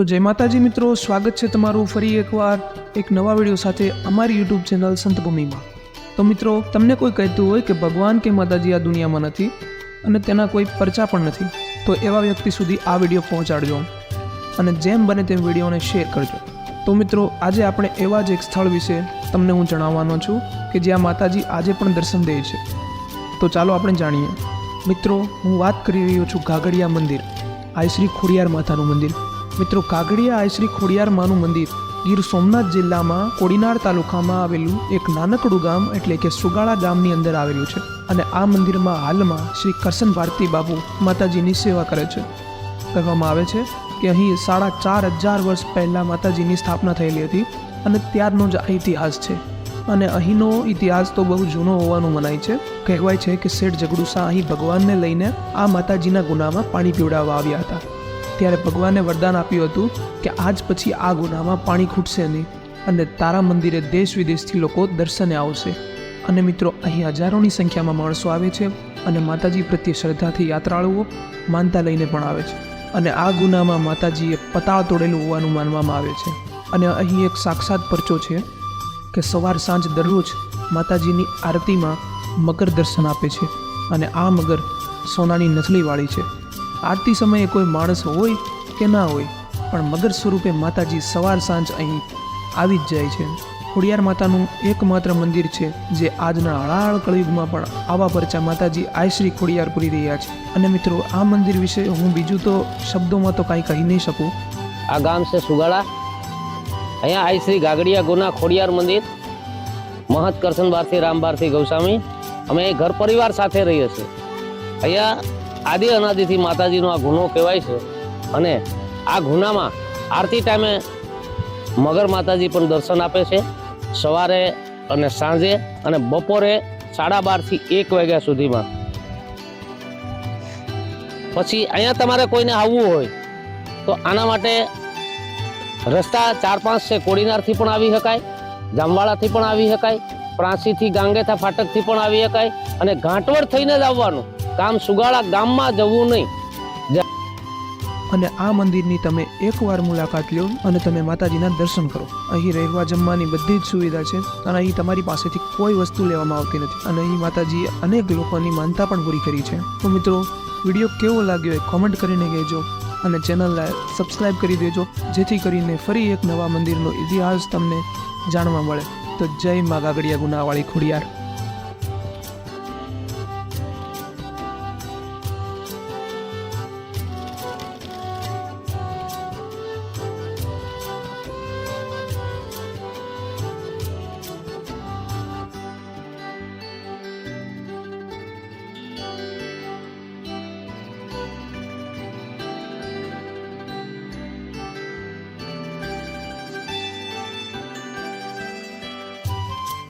તો જય માતાજી મિત્રો, સ્વાગત છે તમારું ફરી એકવાર એક નવા વીડિયો સાથે અમારી યુટ્યુબ ચેનલ સંતભૂમિમાં. તો મિત્રો, તમને કોઈ કહેતું હોય કે ભગવાન કે માતાજી આ દુનિયામાં નથી અને તેના કોઈ પરચા પણ નથી, તો એવા વ્યક્તિ સુધી આ વીડિયો પહોંચાડજો. અને જેમ બને તેમ વિડીયોને શેર કરજો. તો મિત્રો, આજે આપણે એવા જ એક સ્થળ વિશે તમને હું જણાવવાનો છું કે જ્યાં માતાજી આજે પણ દર્શન દે છે. તો ચાલો આપણે જાણીએ. મિત્રો, હું વાત કરી રહ્યો છું ઘાઘડિયા મંદિર આયશ્રી ખોડિયાર માતાનું મંદિર. મિત્રો, કાગડિયા આયશ્રી ખોડિયાર માનું મંદિર. ગીર સોમનાથ જિલ્લામાં કોડીનાર તાલુકામાં આવેલું એક નાનકડું ગામ એટલે કે સુગાળા ગામની અંદર આવેલું છે અને આ મંદિરમાં હાલમાં શ્રી કરશન ભારતી બાબુ માતાજીની સેવા કરે છે. કહેવામાં આવે છે કે અહીં સાડા ચાર હજાર વર્ષ પહેલાં માતાજીની સ્થાપના થયેલી હતી અને ત્યારનો જ આ ઇતિહાસ છે. અને અહીંનો ઇતિહાસ તો બહુ જૂનો હોવાનું મનાય છે. કહેવાય છે કે શેઠ જગડુસા અહીં ભગવાનને લઈને આ માતાજીના ગુનામાં પાણી પીવડાવવા આવ્યા હતા. ત્યારે ભગવાને વરદાન આપ્યું હતું કે આજ પછી આ ગુનામાં પાણી ખૂટશે નહીં અને તારા મંદિરે દેશ વિદેશથી લોકો દર્શને આવશે. અને મિત્રો, અહીં હજારોની સંખ્યામાં માણસો આવે છે અને માતાજી પ્રત્યે શ્રદ્ધાથી યાત્રાળુઓ માનતા લઈને પણ આવે છે. અને આ ગુનામાં માતાજીએ પતાળ તોડેલું હોવાનું માનવામાં આવે છે. અને અહીં એક સાક્ષાત પરચો છે કે સવાર સાંજ દરરોજ માતાજીની આરતીમાં મગર દર્શન આપે છે. અને આ મગર સોનાની નસલીવાળી છે. આરતી સમયે કોઈ માણસ હોય કે ના હોય, પણ મગર સ્વરૂપે માતાજી સવાર સાંજ અહીં આવી જ જાય છે. ખોડિયાર માતાનું એકમાત્ર મંદિર છે, જે આજના હળાહળ કળયુગમાં પણ આવા પરચા માતાજી આયશ્રી ખોડિયાર પૂરી રહ્યા છે. અને મિત્રો, આ મંદિર વિશે હું બીજું તો શબ્દોમાં તો કાંઈ કહી નહીં શકું. આ ગામ છે સુગાળા. અહીંયા આઈ શ્રી ગાગડિયા ગુના ખોડિયાર મંદિર. મહત રામ બારથી ગૌસ્વામી. અમે ઘર પરિવાર સાથે રહીએ છીએ. અહીંયા આદિ અનાદિથી માતાજીનો આ ગુનો કહેવાય છે. અને આ ગુનામાં આરતી ટાઈમે મગર માતાજી પણ દર્શન આપે છે. સવારે અને સાંજે અને બપોરે સાડા બારથી એક વાગ્યા સુધીમાં. પછી અહીંયા તમારે કોઈને આવવું હોય, તો આના માટે રસ્તા ચાર પાંચ છે. કોડીનારથી પણ આવી શકાય જામવાળાથી પણ આવી શકાય, પ્રાંસીથી ગાંગેથા ફાટકથી પણ આવી શકાય અને ઘાંટવડ થઈને જ આવવાનું. કામ સુગાળા ગામમાં જવું નહીં. અને આ મંદિરની તમે એકવાર મુલાકાત લો અને તમે માતાજીના દર્શન કરો. અહીં રહેવા જમવાની બધી જ સુવિધા છે અને અહીં તમારી પાસેથી કોઈ વસ્તુ લેવામાં આવતી નથી. અને અહીં માતાજીએ અનેક લોકોની માનતા પણ પૂરી કરી છે. તો મિત્રો, વીડિયો કેવો લાગ્યો એ કોમેન્ટ કરીને કહેજો અને ચેનલને સબસ્ક્રાઈબ કરી દેજો, જેથી કરીને ફરી એક નવા મંદિરનો ઇતિહાસ તમને જાણવા મળે. તો જય મા ગાગડિયા ગુનાવાળી ખોડિયાર.